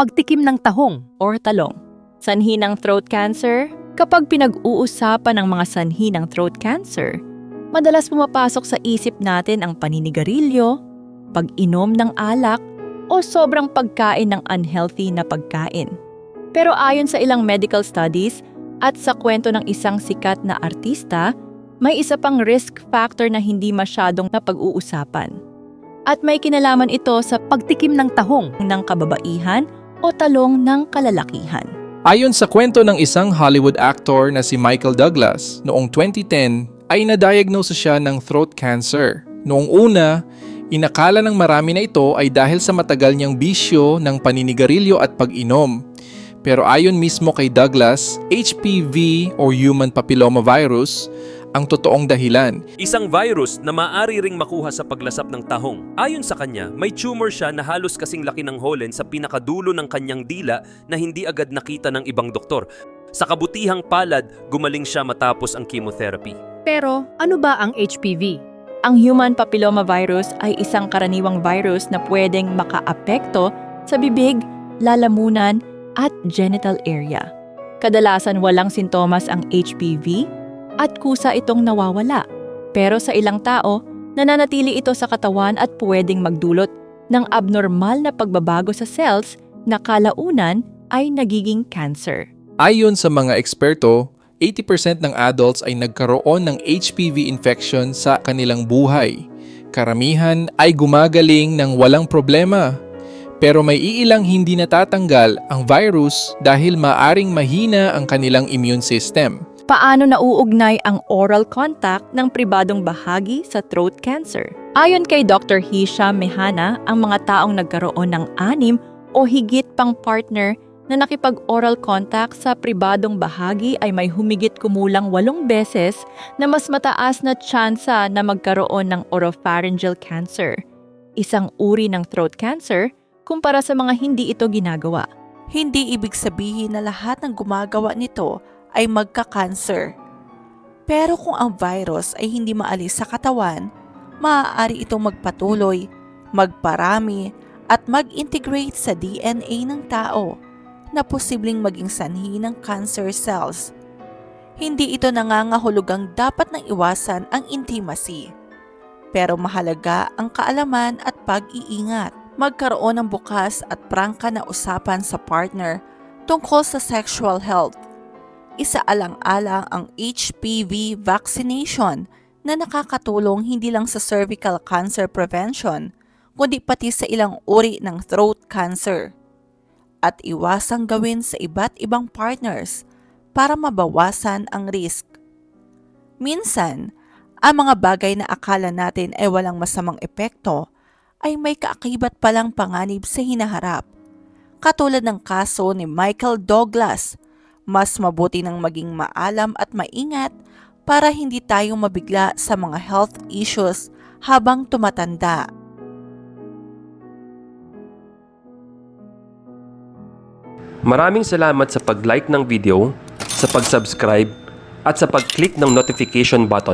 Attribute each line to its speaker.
Speaker 1: pagtikim ng tahong.
Speaker 2: or talong. Sanhi ng throat cancer? Kapag pinag-uusapan ng mga sanhi ng throat cancer, madalas pumapasok sa isip natin ang paninigarilyo, pag-inom ng alak, o sobrang pagkain ng unhealthy na pagkain. Pero ayon sa ilang medical studies at sa kwento ng isang sikat na artista, may isa pang risk factor na hindi masyadong napag-uusapan. At may kinalaman ito sa
Speaker 1: Pagtikim ng tahong.
Speaker 2: ng kababaihan o talong ng kalalakihan.
Speaker 3: Ayon sa kwento ng isang Hollywood actor na si Michael Douglas, noong 2010 ay na-diagnose siya ng throat cancer. Noong una, inakala ng marami na ito ay dahil sa matagal niyang bisyo ng paninigarilyo at pag-inom. Pero ayon mismo kay Douglas, HPV o human papillomavirus ang totoong dahilan.
Speaker 4: Isang virus na maaari ring makuha sa paglasap ng tahong. Ayon sa kanya, may tumor siya na halos kasing laki ng holen sa pinakadulo ng kanyang dila na hindi agad nakita ng ibang doktor. Sa kabutihang palad, gumaling siya matapos ang chemotherapy.
Speaker 1: Pero ano ba ang HPV?
Speaker 2: Ang human papillomavirus ay isang karaniwang virus na pwedeng makaapekto sa bibig, lalamunan, at genital area. Kadalasan walang sintomas ang HPV at kusa itong nawawala. Pero sa ilang tao, nananatili ito sa katawan at pwedeng magdulot ng abnormal na pagbabago sa cells na kalaunan ay nagiging cancer.
Speaker 3: Ayon sa mga eksperto, 80% ng adults ay nagkaroon ng HPV infection sa kanilang buhay. Karamihan ay gumagaling ng walang problema. Pero may iilang hindi natatanggal ang virus dahil maaring mahina ang kanilang immune system.
Speaker 2: Paano nauugnay ang oral contact ng pribadong bahagi sa throat cancer? Ayon kay Dr. Hisham Mehana, ang mga taong nagkaroon ng anim o higit pang partner na nakipag-oral contact sa pribadong bahagi ay may humigit kumulang walong beses na mas mataas na tsansa na magkaroon ng oropharyngeal cancer, isang uri ng throat cancer kumpara sa mga hindi ito ginagawa.
Speaker 5: Hindi ibig sabihin na lahat ng gumagawa nito ay magka-cancer. Pero kung ang virus ay hindi maalis sa katawan, maaari itong magpatuloy, magparami, at mag-integrate sa DNA ng tao na posibleng maging sanhi ng cancer cells. Hindi ito nangangahulugang dapat nang iwasan ang intimacy. Pero mahalaga ang kaalaman at pag-iingat. Magkaroon ng bukas at prangka na usapan sa partner tungkol sa sexual health isaalang-alang ang HPV vaccination na nakakatulong hindi lang sa cervical cancer prevention, kundi pati sa ilang uri ng throat cancer. At iwasang gawin sa iba't ibang partners para mabawasan ang risk. Minsan, ang mga bagay na akala natin ay walang masamang epekto ay may kaakibat palang panganib sa hinaharap. Katulad ng kaso ni Michael Douglas mas mabuti nang maging maalam at maingat para hindi tayo mabigla sa mga health issues habang tumatanda.
Speaker 4: Maraming salamat sa pag-like ng video, sa pag-subscribe, at sa pag-click ng notification button.